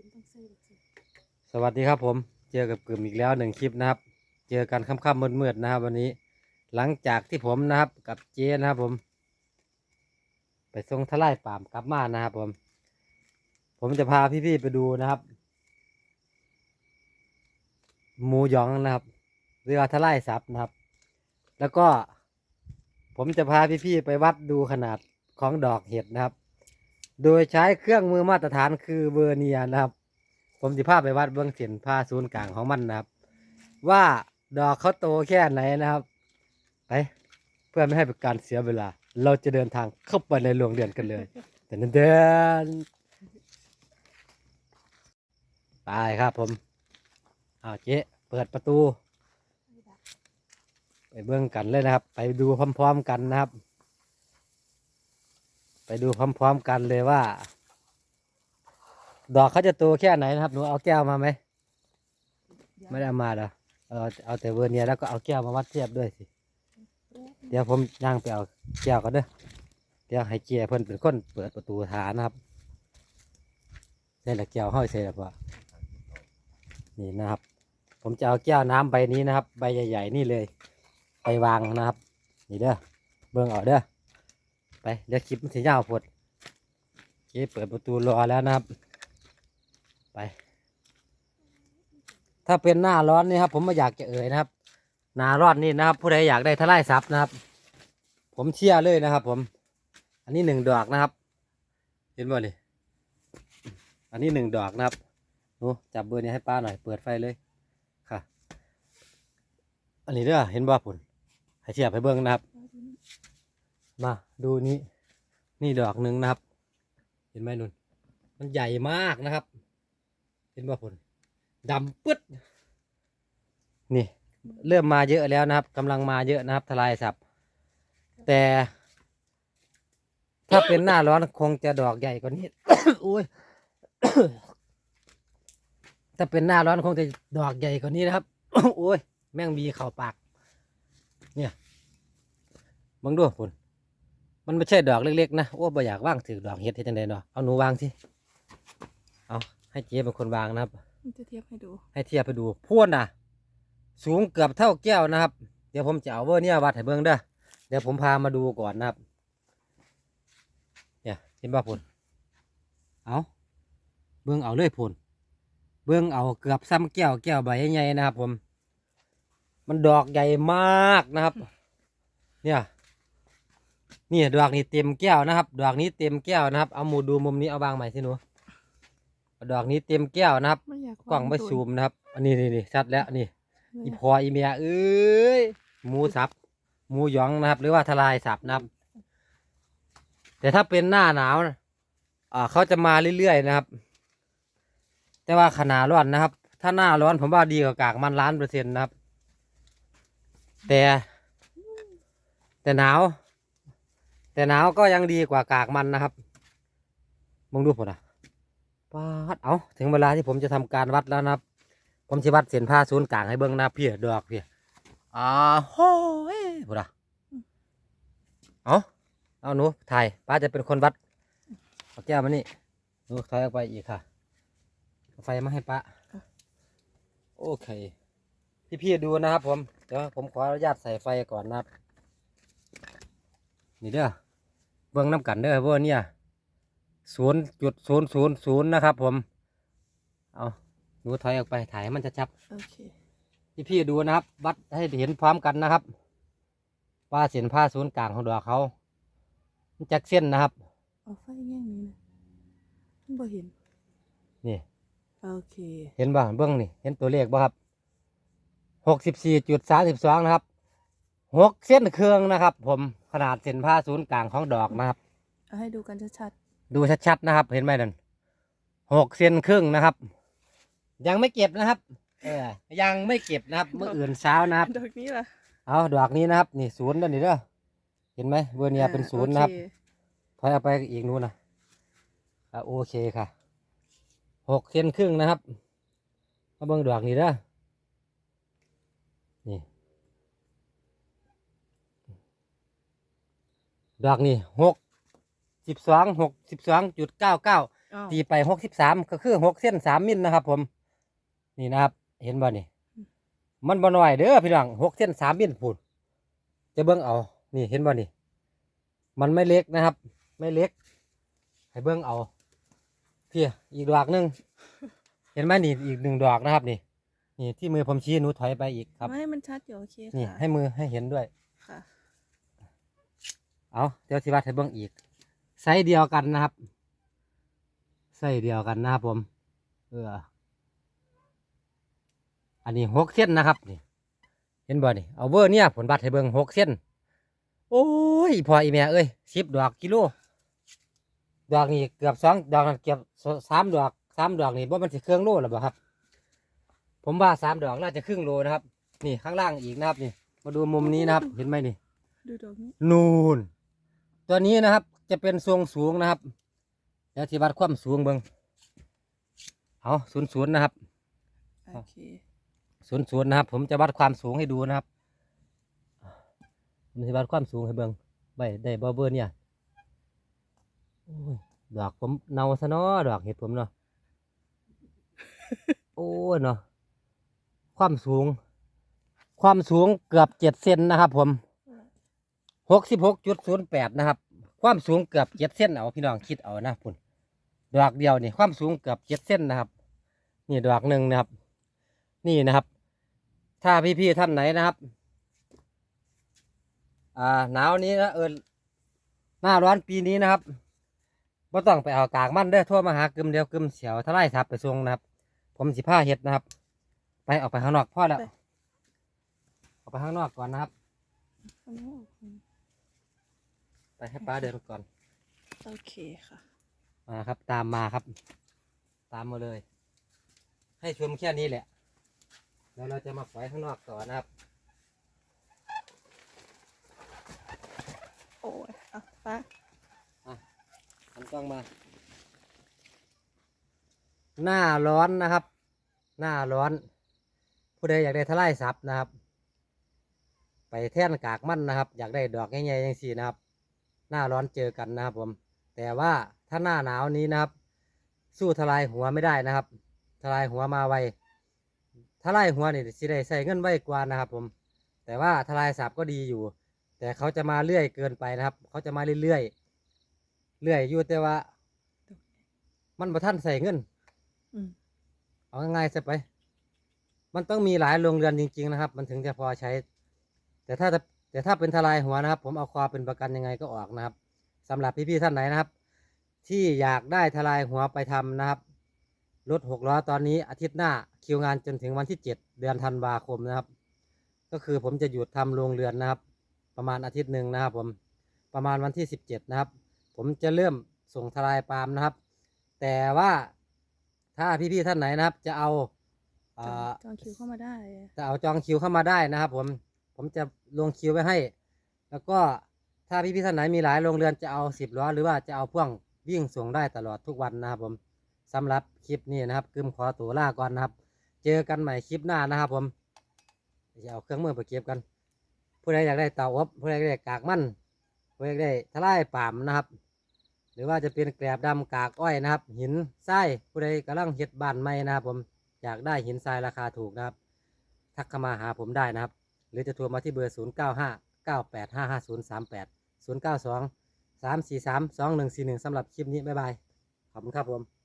คุณต้องใส่แบบนี้สวัสดีครับผมเจอกับกลุ่มอีกแล้วหนึ่งคลิปนะครับ เจอกันค่ำๆมืดๆนะครับ วันนี้หลังจากที่ผมนะครับกับเจนะครับผม ไปส่งทลายป่ามกลับมานะครับผม ผมจะพาพี่ๆไปดูนะครับหมูหยองนะครับเรือทลายซับนะครับ แล้วก็ ผมจะพาพี่ๆไปวัดดูขนาดของดอกเห็ดนะครับ โดยใช้เครื่องมือมาตรฐานคือเวอร์เนียนะครับ ผมจะพาไปวัดเบื้องเส้นผ้าศูนย์กลางของมันนะครับ ว่าดอกเขาโตแค่ไหนนะครับ ไป เพื่อไม่ให้เป็นการเสียเวลา เราจะเดินทางเข้าไปในโรงเรียนกันเลยเดินเดินไปครับผมเอาเจ๊เปิดประตู ไปเบื้องกันเลยนะครับ ไปดูพร้อม ๆ กันนะครับ ไปดูพร้อมๆกันเลยว่า ดอกเขาจะโตแค่ไหนนะครับหนูเอาแก้วมาไหมเดี๋ยวไม่ได้เอามาเหรอเอาเอาแต่เวอร์เนียร์แล้วก็เอาแก้วมาวัดเทียบด้วยสิเดี๋ยวผมย่างไปเอาแก้วกันเด้อเดี๋ยวให้เกียร์เพิ่นเป็นคนเปิดประตูฐานนะครับนี่แหละแก้วห้อยเสร็จแล้วว่านี่นะครับ ผมจะเอาแก้วน้ำใบนี้นะครับ ใบใหญ่ ๆ นี่เลย ไปวางนะครับ นี่เด้อเบิ่งเอาเด้อ ไปเดี๋ยวคลิปมันสียาวพดเจ๊เปิดประตูรอแล้วนะครับ ไป ถ้าเป็นหน้าร้อนนี่ครับ ผมไม่อยากจะเอ่ยนะครับ หน้าร้อนนี่นะครับ ผู้ใดอยากได้ทลายซับนะครับ ผมเชื่อเลยนะครับ ผม อันนี้หนึ่งดอกนะครับ เห็นบ่นี่อันนี้หนึ่งดอกนะครับหนูจับเบอร์นี้ให้ป้าหน่อย เปิดไฟเลยค่ะ อันนี้เด้อเห็นบ่ผลให้เทียบให้เบิ้งนะครับ มาดูนี้ นี่ดอกหนึ่งนะครับ เห็นไหมนุ่น มันใหญ่มากนะครับ เห็นบ่ผลดำปึ๊ด นี่ เริ่มมาเยอะแล้วนะครับกำลังมาเยอะนะครับ ทลายสับ แต่ ถ้าเป็นหน้าร้อนคงจะดอกใหญ่กว่านี้โอ้ยถ้าเป็นหน้าร้อนคงจะดอกใหญ่กว่านี้นะครับ โอ้ย แม่งมีเข่าปาก เนี่ยมึงดูผล มันไม่ใช่ดอกเล็กๆนะโอ้บ่อยากว่างถือดอกเห็ดเฮ็ดจังไดเนาะเอาหนูวางสิเอาให้เจ๊เป็นคนวางนะครับมันจะเทียบให้ดู ให้เทียบไปดูพวนน่ะสูงเกือบเท่าแก้วนะครับ เดี๋ยวผมจะเอาเวอร์เนี่ยวัดให้เบิ่งเด้อเดี๋ยวผมพามาดูก่อนนะครับ เนี่ยเห็นบ่พนเอาเบิ่งเอาเลยพนเบิ่งเอาเกือบซ้ำแก้วแก้วใบใหญ่ๆนะครับ ผม มันดอกใหญ่มากนะครับ เนี่ย นี่ดอกนี้เต็มแก้วนะครับ ดอกนี้เต็มแก้วนะครับ เอาหมูดูมุมนี้เอาบางใหม่สิหนูดอกนี้เต็มแก้วนะครับ ไม่อยากกล้องไม่วาตัวซูมนะครับ อันนี้นี่นี่ชัดแล้วนี่เลยอีอะพออีเมียเอ้ยหมูสับหมูหยองนะครับ หรือว่าทลายสับนะครับ แต่ถ้าเป็นหน้าหนาวนะอ่าเขาจะมาเรื่อยๆนะครับ แต่ว่าขนาดร้อนนะครับ ถ้าหน้าร้อนผมว่าดีกว่ากากมันล้านเปอร์เซ็นต์นะครับ แต่ แต่หนาว แต่หนาวก็ยังดีกว่ากากมันนะครับมึงดูผมอะปาดเอาถึงเวลาที่ผมจะทำการวัดแล้วนะครับ ผมจะวัดเส้นผ้าศูนย์กลางให้เบิ่งหน้าเพียดอกเพียอ่าโฮ้ยพูดอะเอาเอาหนูถ่ายป้าจะเป็นคนวัดเอาแก้วมานี่หนูถอยออกไปอีกค่ะไฟมาให้ป้าโอเค พี่ๆดูนะครับผม เดี๋ยวผมขออนุญาตใส่ไฟก่อนนะครับ นี่เด้อ บิ่งน้ำกันเด้อเว่าเนี่ยศูนย์จุดศูนย์ศูนย์ศูนย์นะครับ ผม เอาหนูถอยออกไปถ่ายให้มันชัดโอเคๆพี่พี่ๆดูนะครับ วัดให้เห็นพร้อมกันนะครับ ว่าเส้นผ้าศูนย์กลางของดอกเขามันจักเส้นนะครับเอาไฟแง่งนี้นะมันบ่เห็น นี่โอเค เห็นบ่เบื้องนี่ เห็นตัวเลขบ่ครับหกสิบสี่จุดสามสิบสองนะครับ หกเส้นเครื่องนะครับ ผมขนาดเส้นผ้าศูนย์กลางของดอกนะครับ เอาให้ดูกันชัดดูชัดๆนะครับ เห็นไหมนั่นหกเซนครึ่งนะครับ ยังไม่เก็บนะครับ เออ ยังไม่เก็บนะครับ เมื่ออื่นเช้านะครับ ๆดอกนี้ล่ะเอาดอกนี้นะครับ นี่ศูนย์นั่นนี่เด้อเห็นไหมเบอร์เนียเป็นศูนย์นะครับโอเถอยเอาไปอีกนู้นนะอะโอเคค่ะ หกเซนครึ่งนะครับ มาเบิ่งดอกนี้เด้อนี่ ดอกนี่หกสิบสองหกสิบสองจุดเก้าเก้าอ้าวตีไปหกสิบสามก็คือหกเส้นสามมิลนะครับ ผม นี่นะครับ เห็นบ่นี่ มันบ่น้อยเด้อพี่น้องหกเส้นสามมิลพูดจะเบิ่งเอา นี่เห็นบ่นี่ มันไม่เล็กนะครับ ไม่เล็ก ให้เบิ่งเอาเพี่อีกดอกหนึงเห็นไหมนี่อีกหนึ่งดอกนะครับ นี่ นี่ที่มือผมชี้หนูถอยไปอีกครับ ไม่มันชัดอยู่โอเคนี่ค่ะให้มือให้เห็นด้วย ค่ะ เอาเดี๋ยวสิวัดให้เบิ่งอีกไซส์เดียวกันนะครับไซส์เดียวกันนะครับผม เออ อันนี้หกเส้นนะครับนี่เห็นบ่นี่เอาเบอร์เนี่ยผลบัตรให้เบิ่งหกเส้นโอ้ยพออีแม่เอ้ยสิบดอกกิโลดอกนี่เกือบสองดอกนั่นเกือบสามดอกสามดอกนี่ว่ามันสิเครื่องโลหรือเปล่าครับ ผมว่าสามดอกน่าจะครึ่งโลนะครับ นี่ข้างล่างอีกนะครับนี่ มาดูมุมนี้นะครับ เห็นไหมนี่ ดูดอกนี้ นูน ตัวนี้นะครับ จะเป็นทรงสูงนะครับเดี๋ยวที่วัดความสูงเบิงเอาศูนย์ศูนย์นะครับโอเคศูนย์ศูนย์นะครับ ผมจะวัดความสูงให้ดูนะครับผมจะวัดความสูงให้เบิงใบได้บอเบอร์เนี่ยโอ้ยดอกผมเนาซะเนาะดอกเห็ดผมเนาะโอ้ยเนาะความสูง ความสูงเกือบเจ็ดเซนนะครับ ผม หกสิบหกจุดศูนย์แปดนะครับ ความสูงเกือบเจ็ดเส้นเอาพี่น้องคิดเอานะพุ่นดอกเดียวนี่ความสูงเกือบเจ็ดเส้นนะครับ นี่ดอกหนึ่งนะครับ นี่นะครับ ถ้าพี่ๆท่านไหนนะครับ อ่าหนาวนี้นะเออหน้าร้อนปีนี้นะครับไม่ต้องไปเอากากมันเด้อทั่วมาหากึมเดียวกึมเสียวทลายทับไปทรงนะครับ ผมสิผ้าเห็ดนะครับ ไปออกไปข้างนอกพ่อแล้วออกไปข้างนอกก่อนนะครับข้างนอก ไปให้ป้าเดินก่อน โอเคค่ะ มาครับ ตามมาครับ ตามมาเลย ให้ชมแค่นี้แหละ แล้วเราจะมาฝอยข้างนอกต่อนะครับ โอ้ยอะป้าหันกล้องมา หน้าร้อนนะครับ หน้าร้อน ผู้ใดอยากได้ทลายซับนะครับ ไปแท่นกากมันนะครับ อยากได้ดอกใหญ่ๆอย่างสี่นะครับ หน้าร้อนเจอกันนะครับผม แต่ว่าถ้าหน้าหนาวนี้นะครับ สู้ทลายหัวไม่ได้นะครับ ทลายหัวมาไวทลายหัวนี่สิได้ใส่เงินไว้กว่านะครับผม แต่ว่าทลายสับก็ดีอยู่ แต่เขาจะมาเรื่อยเกินไปนะครับ เขาจะมาเรื่อยๆเรื่อยอยู่แต่ว่า มันประท่านใส่เงินอืมเอาง่ายๆซะไป มันต้องมีหลายโรงเรือนจริง ๆ นะครับ มันถึงจะพอใช้ แต่ถ้า แต่ถ้าเป็นทลายหัวนะครับ ผมเอาคอเป็นประกันยังไงก็ออกนะครับสำหรับพี่ๆท่านไหนนะครับ ที่อยากได้ทลายหัวไปทำนะครับรถหกล้อตอนนี้อาทิตย์หน้าคิวงานจนถึงวันที่เจ็ดเดือนธันวาคมนะครับ ก็คือผมจะหยุดทำโรงเรือนนะครับ ประมาณอาทิตย์หนึ่งนะครับ ผมประมาณวันที่สิบเจ็ดนะครับ ผมจะเริ่มส่งทลายปาล์มนะครับ แต่ว่าถ้าพี่ๆท่านไหนนะครับ จะเอาจอ่องาจองคิวเข้ามาได้ จะเอาจองคิวเข้ามาได้นะครับ ผม ผมจะลงคิวไว้ให้ แล้วก็ถ้าพี่พี่ๆท่านไหนมีหลายโรงเรือนจะเอาสิบล้อหรือว่าจะเอาพ่วงวิ่งส่งได้ตลอดทุกวันนะครับผมสำหรับคลิปนี้นะครับกึมขอตัวลาก่อนนะครับ เจอกันใหม่คลิปหน้านะครับผมจะเอาเครื่องมือไปเก็บกัน ผู้ใดอยากได้เตาอบผู้ใดอยากได้กากมันผู้ใดอยากได้ทลายป่ามนะครับ หรือว่าจะเป็นแกลบดำกากอ้อยนะครับ หินทรายผู้ใดกำลังเฮ็ดบานใหม่นะครับผมอยากได้หินทรายราคาถูกนะครับ ทักเข้ามาหาผมได้นะครับ หรือจะโทรมาที่เบอร์ 0 9 5 9 8 5 5 0 3 8 0 9 2 3 4 3 2 1 4 1สำหรับคลิปนี้ บ๊ายบาย ขอบคุณครับผม